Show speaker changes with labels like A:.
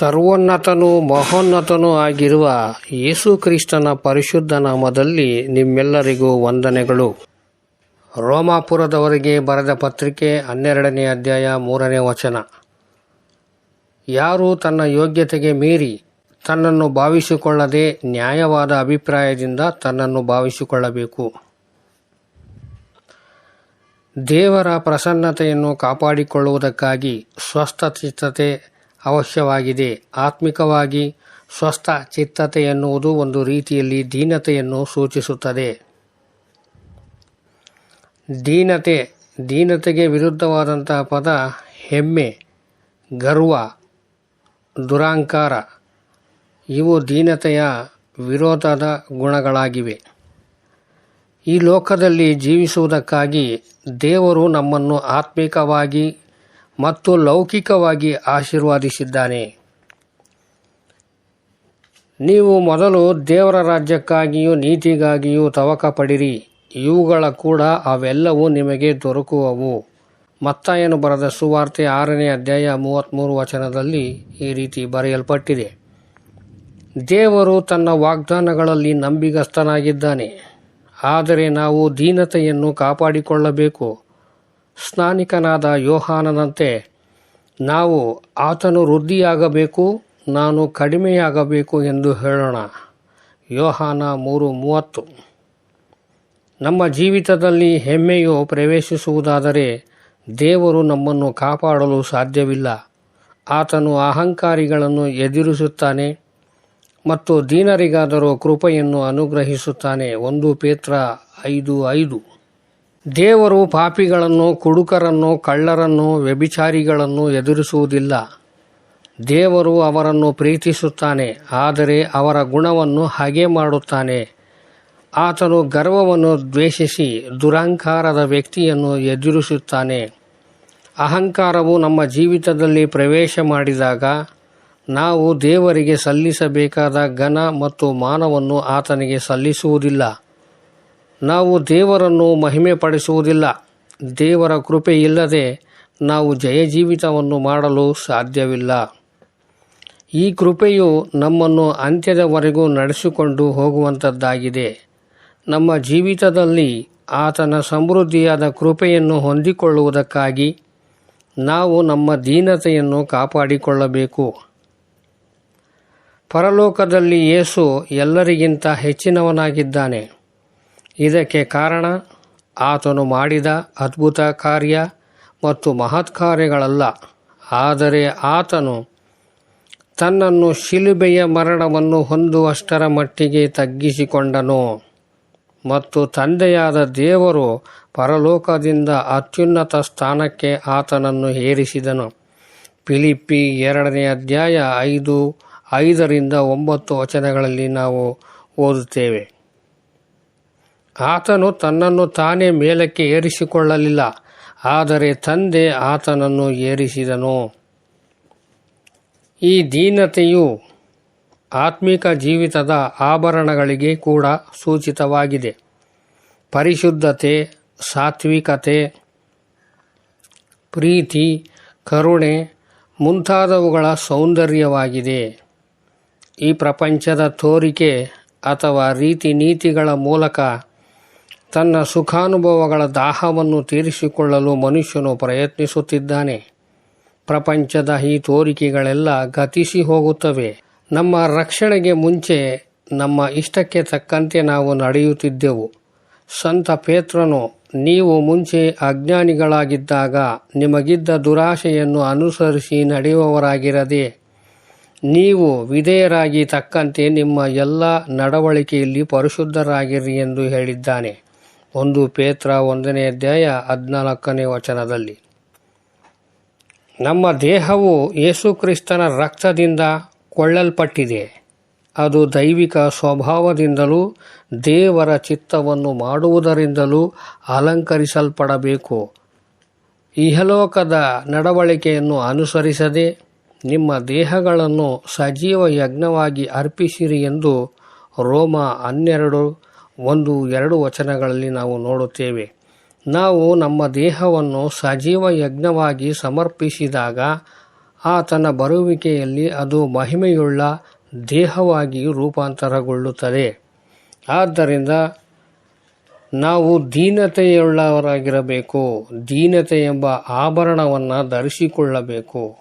A: ಸರ್ವೋನ್ನತನೂ ಮಹೋನ್ನತನೂ ಆಗಿರುವ ಯೇಸು ಕ್ರಿಸ್ತನ ಪರಿಶುದ್ಧ ನಾಮದಲ್ಲಿ ನಿಮ್ಮೆಲ್ಲರಿಗೂ ವಂದನೆಗಳು. ರೋಮಾಪುರದವರಿಗೆ ಬರೆದ ಪತ್ರಿಕೆ ಹನ್ನೆರಡನೇ ಅಧ್ಯಾಯ ಮೂರನೇ ವಚನ. ಯಾರು ತನ್ನ ಯೋಗ್ಯತೆಗೆ ಮೀರಿ ತನ್ನನ್ನು ಭಾವಿಸಿಕೊಳ್ಳದೆ ನ್ಯಾಯವಾದ ಅಭಿಪ್ರಾಯದಿಂದ ತನ್ನನ್ನು ಭಾವಿಸಿಕೊಳ್ಳಬೇಕು. ದೇವರ ಪ್ರಸನ್ನತೆಯನ್ನು ಕಾಪಾಡಿಕೊಳ್ಳುವುದಕ್ಕಾಗಿ ಸ್ವಸ್ಥಚಿತ್ತತೆ ಅವಶ್ಯವಾಗಿದೆ. ಆತ್ಮಿಕವಾಗಿ ಸ್ವಸ್ಥ ಚಿತ್ತತೆ ಎನ್ನುವುದು ಒಂದು ರೀತಿಯಲ್ಲಿ ದೀನತೆಯನ್ನು ಸೂಚಿಸುತ್ತದೆ. ದೀನತೆ, ದೀನತೆಗೆ ವಿರುದ್ಧವಾದಂತಹ ಪದ ಹೆಮ್ಮೆ, ಗರ್ವ, ದುರಾಂಕಾರ. ಇವು ದೀನತೆಯ ವಿರೋಧದ ಗುಣಗಳಾಗಿವೆ. ಈ ಲೋಕದಲ್ಲಿ ಜೀವಿಸುವುದಕ್ಕಾಗಿ ದೇವರು ನಮ್ಮನ್ನು ಆತ್ಮಿಕವಾಗಿ ಮತ್ತು ಲೌಕಿಕವಾಗಿ ಆಶೀರ್ವಾದಿಸಿದ್ದಾನೆ. ನೀವು ಮೊದಲು ದೇವರ ರಾಜ್ಯಕ್ಕಾಗಿಯೂ ನೀತಿಗಾಗಿಯೂ ತವಕ ಪಡಿರಿ ಇವುಗಳ ಕೂಡ ಅವೆಲ್ಲವೂ ನಿಮಗೆ ದೊರಕುವವು. ಮತ್ತಾಯನು ಬರೆದ ಸುವಾರ್ತೆ ಆರನೇ ಅಧ್ಯಾಯ ಮೂವತ್ತ್ಮೂರು ವಚನದಲ್ಲಿ ಈ ರೀತಿ ಬರೆಯಲ್ಪಟ್ಟಿದೆ. ದೇವರು ತನ್ನ ವಾಗ್ದಾನಗಳಲ್ಲಿ ನಂಬಿಗಸ್ತನಾಗಿದ್ದಾನೆ. ಆದರೆ ನಾವು ದೀನತೆಯನ್ನು ಕಾಪಾಡಿಕೊಳ್ಳಬೇಕು. ಸ್ನಾನಿಕನಾದ ಯೋಹಾನನಂತೆ, ನಾವು ಆತನು ವೃದ್ಧಿಯಾಗಬೇಕು, ನಾನು ಕಡಿಮೆಯಾಗಬೇಕು ಎಂದು ಹೇಳೋಣ. ಯೋಹಾನ ಮೂರು ಮೂವತ್ತು. ನಮ್ಮ ಜೀವಿತದಲ್ಲಿ ಹೆಮ್ಮೆಯು ಪ್ರವೇಶಿಸುವುದಾದರೆ ದೇವರು ನಮ್ಮನ್ನು ಕಾಪಾಡಲು ಸಾಧ್ಯವಿಲ್ಲ. ಆತನು ಅಹಂಕಾರಿಗಳನ್ನು ಎದುರಿಸುತ್ತಾನೆ ಮತ್ತು ದೀನರಿಗಾದರೂ ಕೃಪೆಯನ್ನು ಅನುಗ್ರಹಿಸುತ್ತಾನೆ. ಒಂದು ಪೇತ್ರ ಐದು ಐದು. ದೇವರು ಪಾಪಿಗಳನ್ನು, ಕುಡುಕರನ್ನು, ಕಳ್ಳರನ್ನು, ವ್ಯಭಿಚಾರಿಗಳನ್ನು ಎದುರಿಸುವುದಿಲ್ಲ. ದೇವರು ಅವರನ್ನು ಪ್ರೀತಿಸುತ್ತಾನೆ, ಆದರೆ ಅವರ ಗುಣವನ್ನು ಹಾಗೆ ಮಾಡುತ್ತಾನೆ. ಆತನು ಗರ್ವವನ್ನು ದ್ವೇಷಿಸಿ ದುರಹಂಕಾರದ ವ್ಯಕ್ತಿಯನ್ನು ಎದುರಿಸುತ್ತಾನೆ. ಅಹಂಕಾರವು ನಮ್ಮ ಜೀವಿತದಲ್ಲಿ ಪ್ರವೇಶ ಮಾಡಿದಾಗ ನಾವು ದೇವರಿಗೆ ಸಲ್ಲಿಸಬೇಕಾದ ಘನ ಮತ್ತು ಮಾನವನ್ನು ಆತನಿಗೆ ಸಲ್ಲಿಸುವುದಿಲ್ಲ. ನಾವು ದೇವರನ್ನು ಮಹಿಮೆ ಪಡಿಸುವುದಿಲ್ಲ ದೇವರ ಕೃಪೆ ಇಲ್ಲದೆ ನಾವು ಜಯಜೀವಿತವನ್ನು ಮಾಡಲು ಸಾಧ್ಯವಿಲ್ಲ. ಈ ಕೃಪೆಯು ನಮ್ಮನ್ನು ಅಂತ್ಯದವರೆಗೂ ನಡೆಸಿಕೊಂಡು ಹೋಗುವಂಥದ್ದಾಗಿದೆ ನಮ್ಮ ಜೀವಿತದಲ್ಲಿ ಆತನ ಸಮೃದ್ಧಿಯಾದ ಕೃಪೆಯನ್ನು ಹೊಂದಿಕೊಳ್ಳುವುದಕ್ಕಾಗಿ ನಾವು ನಮ್ಮ ದೀನತೆಯನ್ನು ಕಾಪಾಡಿಕೊಳ್ಳಬೇಕು. ಪರಲೋಕದಲ್ಲಿ ಯೇಸು ಎಲ್ಲರಿಗಿಂತ ಹೆಚ್ಚಿನವನಾಗಿದ್ದಾನೆ. ಇದಕ್ಕೆ ಕಾರಣ ಆತನು ಮಾಡಿದ ಅದ್ಭುತ ಕಾರ್ಯ ಮತ್ತು ಮಹತ್ ಕಾರ್ಯಗಳಲ್ಲ. ಆದರೆ ಆತನು ತನ್ನನ್ನು ಶಿಲುಬೆಯ ಮರಣವನ್ನು ಹೊಂದುವಷ್ಟರ ಮಟ್ಟಿಗೆ ತಗ್ಗಿಸಿಕೊಂಡನು. ಮತ್ತು ತಂದೆಯಾದ ದೇವರು ಪರಲೋಕದಿಂದ ಅತ್ಯುನ್ನತ ಸ್ಥಾನಕ್ಕೆ ಆತನನ್ನು ಏರಿಸಿದನು ಫಿಲಿಪ್ಪಿ ಎರಡನೇ ಅಧ್ಯಾಯ ಐದು, ಐದರಿಂದ ಒಂಬತ್ತು ವಚನಗಳಲ್ಲಿ ನಾವು ಓದುತ್ತೇವೆ. ಆತನು ತನ್ನನ್ನು ತಾನೇ ಮೇಲಕ್ಕೆ ಏರಿಸಿಕೊಳ್ಳಲಿಲ್ಲ, ಆದರೆ ತಂದೆ ಆತನನ್ನು ಏರಿಸಿದನು. ಈ ದೀನತೆಯು ಆತ್ಮಿಕ ಜೀವಿತದ ಆಭರಣಗಳಿಗೆ ಕೂಡ ಸೂಚಿತವಾಗಿದೆ. ಪರಿಶುದ್ಧತೆ, ಸಾತ್ವಿಕತೆ, ಪ್ರೀತಿ, ಕರುಣೆ ಮುಂತಾದವುಗಳ ಸೌಂದರ್ಯವಾಗಿದೆ. ಈ ಪ್ರಪಂಚದ ತೋರಿಕೆ ಅಥವಾ ರೀತಿ ನೀತಿಗಳ ಮೂಲಕ ತನ್ನ ಸುಖಾನುಭವಗಳ ದಾಹವನ್ನು ತೀರಿಸಿಕೊಳ್ಳಲು ಮನುಷ್ಯನು ಪ್ರಯತ್ನಿಸುತ್ತಿದ್ದಾನೆ. ಪ್ರಪಂಚದ ಈ ತೋರಿಕೆಗಳೆಲ್ಲ ಗತಿಸಿ ಹೋಗುತ್ತವೆ. ನಮ್ಮ ರಕ್ಷಣೆಗೆ ಮುಂಚೆ ನಮ್ಮ ಇಷ್ಟಕ್ಕೆ ತಕ್ಕಂತೆ ನಾವು ನಡೆಯುತ್ತಿದ್ದೆವು. ಸಂತ ಪೇತ್ರನು, ನೀವು ಮುಂಚೆ ಅಜ್ಞಾನಿಗಳಾಗಿದ್ದಾಗ ನಿಮಗಿದ್ದ ದುರಾಶೆಯನ್ನು ಅನುಸರಿಸಿ ನಡೆಯುವವರಾಗಿರದೆ, ನೀವು ವಿಧೇಯರಾಗಿ ತಕ್ಕಂತೆ ನಿಮ್ಮ ಎಲ್ಲ ನಡವಳಿಕೆಯಲ್ಲಿ ಪರಿಶುದ್ಧರಾಗಿರಿ ಎಂದು ಹೇಳಿದ್ದಾನೆ. ಒಂದು ಪೇತ್ರ ಒಂದನೇ ಅಧ್ಯಾಯ ಹದಿನಾಲ್ಕನೇ ವಚನದಲ್ಲಿ. ನಮ್ಮ ದೇಹವು ಯೇಸುಕ್ರಿಸ್ತನ ರಕ್ತದಿಂದ ಕೊಳ್ಳಲ್ಪಟ್ಟಿದೆ. ಅದು ದೈವಿಕ ಸ್ವಭಾವದಿಂದಲೂ ದೇವರ ಚಿತ್ತವನ್ನು ಮಾಡುವುದರಿಂದಲೂ ಅಲಂಕರಿಸಲ್ಪಡಬೇಕು. ಇಹಲೋಕದ ನಡವಳಿಕೆಯನ್ನು ಅನುಸರಿಸದೆ ನಿಮ್ಮ ದೇಹಗಳನ್ನು ಸಜೀವ ಯಜ್ಞವಾಗಿ ಅರ್ಪಿಸಿರಿ ಎಂದು ರೋಮ ಹನ್ನೆರಡು ಒಂದು ಎರಡು ವಚನಗಳಲ್ಲಿ ನಾವು ನೋಡುತ್ತೇವೆ. ನಾವು ನಮ್ಮ ದೇಹವನ್ನು ಸಜೀವ ಯಜ್ಞವಾಗಿ ಸಮರ್ಪಿಸಿದಾಗ ಆತನ ಬರುವಿಕೆಯಲ್ಲಿ ಅದು ಮಹಿಮೆಯುಳ್ಳ ದೇಹವಾಗಿ ರೂಪಾಂತರಗೊಳ್ಳುತ್ತದೆ. ಆದ್ದರಿಂದ ನಾವು ದೀನತೆಯುಳ್ಳವರಾಗಿರಬೇಕು. ದೀನತೆ ಎಂಬ ಆಭರಣವನ್ನು ಧರಿಸಿಕೊಳ್ಳಬೇಕು.